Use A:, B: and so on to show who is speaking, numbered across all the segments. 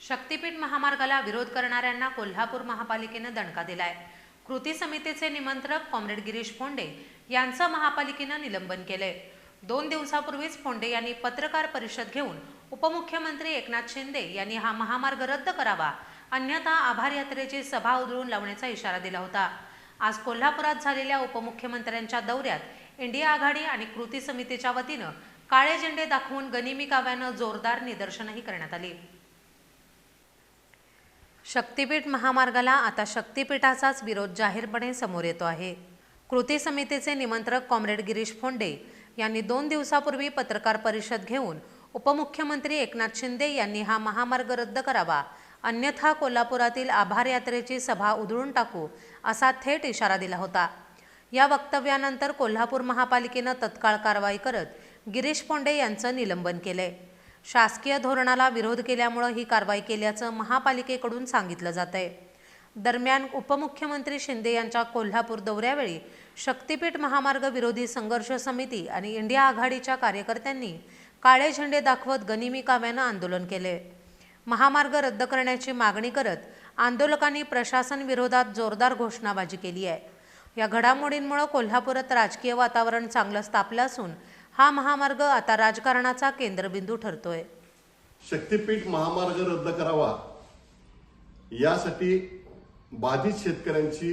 A: शक्तीपीठ महामार्गाला विरोध करणाऱ्यांना कोल्हापूर महापालिकेनं दणका दिलाय. कृती समितीचे निमंत्रक कॉम्रेड गिरीश फोंडे यांचं महापालिकेनं निलंबन केलंय. दोन दिवसापूर्वीच फोंडे यांनी पत्रकार परिषद घेऊन उपमुख्यमंत्री एकनाथ शिंदे यांनी हा महामार्ग रद्द करावा अन्यथा आभार यात्रेची सभा उधळून लावण्याचा इशारा दिला होता. आज कोल्हापुरात झालेल्या उपमुख्यमंत्र्यांच्या दौऱ्यात इंडिया आघाडी आणि कृती समितीच्या वतीनं काळे झेंडे दाखवून गनिमी काव्यानं जोरदार निदर्शनही करण्यात आली. शक्तीपीठ महामार्गाला आता शक्तीपीठाचाच विरोध जाहीरपणे समोर येतो आहे. कृती समितीचे निमंत्रक कॉम्रेड गिरीश फोंडे यांनी दोन दिवसापूर्वी पत्रकार परिषद घेऊन उपमुख्यमंत्री एकनाथ शिंदे यांनी हा महामार्ग रद्द करावा अन्यथा कोल्हापुरातील आभार यात्रेची सभा उधळून टाकू असा थेट इशारा दिला होता. या वक्तव्यानंतर कोल्हापूर महापालिकेनं तत्काळ कारवाई करत गिरीश फोंडे यांचं निलंबन केलंय. शासकीय धोरणाला विरोध केल्यामुळं ही कारवाई केल्याचं महापालिकेकडून सांगितलं जात आहे दरम्यान उपमुख्यमंत्री शिंदे यांच्या कोल्हापूर दौऱ्यावेळी शक्तीपीठ महामार्ग विरोधी संघर्ष समिती आणि इंडिया आघाडीच्या कार्यकर्त्यांनी काळे झेंडे दाखवत गनिमी काव्यानं आंदोलन केले महामार्ग रद्द करण्याची मागणी करत आंदोलकांनी प्रशासन विरोधात जोरदार घोषणाबाजी केली आहे. या घडामोडींमुळे कोल्हापुरात राजकीय वातावरण चांगलं स्थापलं असून हा महामार्ग आता राजकारणाचा केंद्रबिंदू ठरतोय.
B: शक्तीपीठ महामार्ग रद्द करावा. यासाठी बाधित शेतकऱ्यांची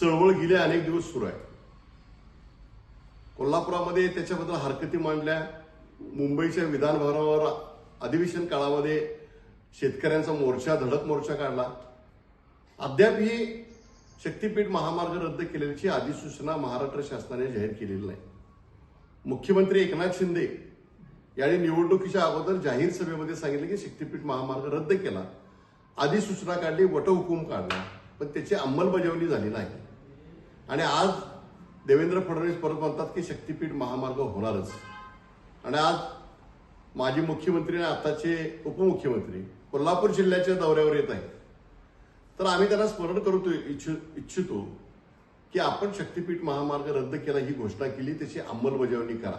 B: चळवळ गेले अनेक दिवस सुरू आहे. कोल्हापुरामध्ये त्याच्याबद्दल हरकती मांडल्या. मुंबईच्या विधानभवनावर अधिवेशन काळामध्ये शेतकऱ्यांचा मोर्चा धडक मोर्चा काढला. अद्याप ही शक्तीपीठ महामार्ग रद्द केल्याची अधिसूचना महाराष्ट्र शासनाने जाहीर केलेली नाही. मुख्यमंत्री एकनाथ शिंदे यांनी निवडणुकीच्या अगोदर जाहीर सभेमध्ये सांगितलं की शक्तीपीठ महामार्ग रद्द केला अधिसूचना काढली वटहुकूम काढला पण त्याची अंमलबजावणी झाली नाही. आणि आज देवेंद्र फडणवीस परत म्हणतात की शक्तीपीठ महामार्ग होणारच. आणि आज माजी मुख्यमंत्री आणि आताचे उपमुख्यमंत्री कोल्हापूर जिल्ह्याच्या दौऱ्यावर येत आहेत. तर आम्ही त्यांना स्मरण करतो इच्छु इच्छितो की आपण शक्तीपीठ महामार्ग रद्द केला ही घोषणा केली त्याची अंमलबजावणी करा.